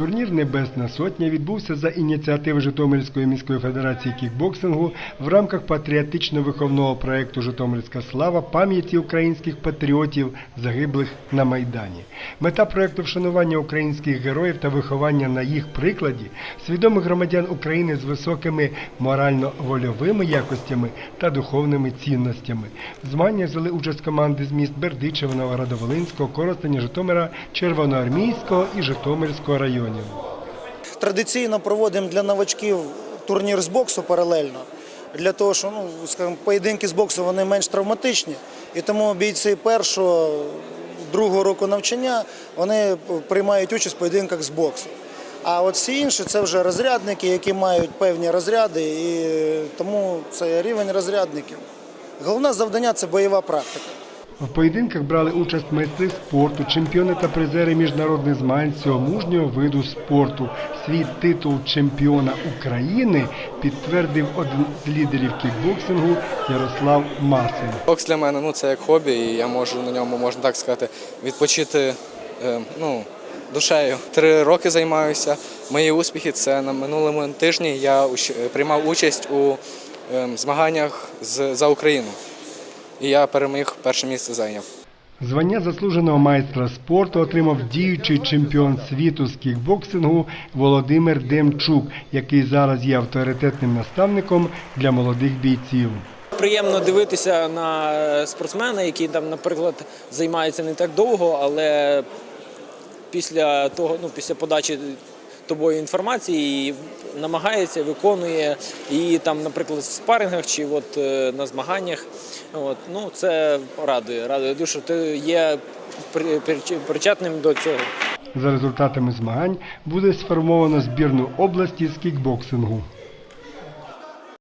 Турнір Небесна Сотня відбувся за ініціативи Житомирської міської федерації кікбоксингу в рамках патріотично-виховного проєкту Житомирська слава пам'яті українських патріотів, загиблих на Майдані. Мета проєкту вшанування українських героїв та виховання на їх прикладі свідомих громадян України з високими морально-вольовими якостями та духовними цінностями. В змаганнях взяли участь команди з міст Бердичева, Новоградоволинського, Коростеня, Житомира, Червоноармійського і Житомирського районів. Традиційно проводимо для новачків турнір з боксу паралельно. Для того, що ну, скажімо, поєдинки з боксу вони менш травматичні, і тому бійці першого, другого року навчання вони приймають участь в поєдинках з боксу. А от всі інші це вже розрядники, які мають певні розряди, і тому це рівень розрядників. Головне завдання це бойова практика. В поєдинках брали участь майстри спорту, чемпіони та призери міжнародних змагань цього мужнього виду спорту. Свій титул чемпіона України підтвердив один з лідерів кікбоксингу Ярослав Масин. Бокс для мене ну, це як хобі, і я можу на ньому, можна так сказати, відпочити е, ну, душею. Три роки займаюся. Мої успіхи це на минулому тижні я приймав участь у е, змаганнях за Україну. І я переміг перше місце зайняв. Звання заслуженого майстра спорту отримав діючий чемпіон світу з кікбоксингу Володимир Демчук, який зараз є авторитетним наставником для молодих бійців. Приємно дивитися на е, спортсмена, який там, наприклад, займається не так довго, але після того, ну після подачі тобою інформації намагається, виконує і там, наприклад, в спарингах чи от е, на змаганнях. От, ну це радує, радує душу. Ти є при- при- причетним до цього. За результатами змагань буде сформовано збірну області з кікбоксингу.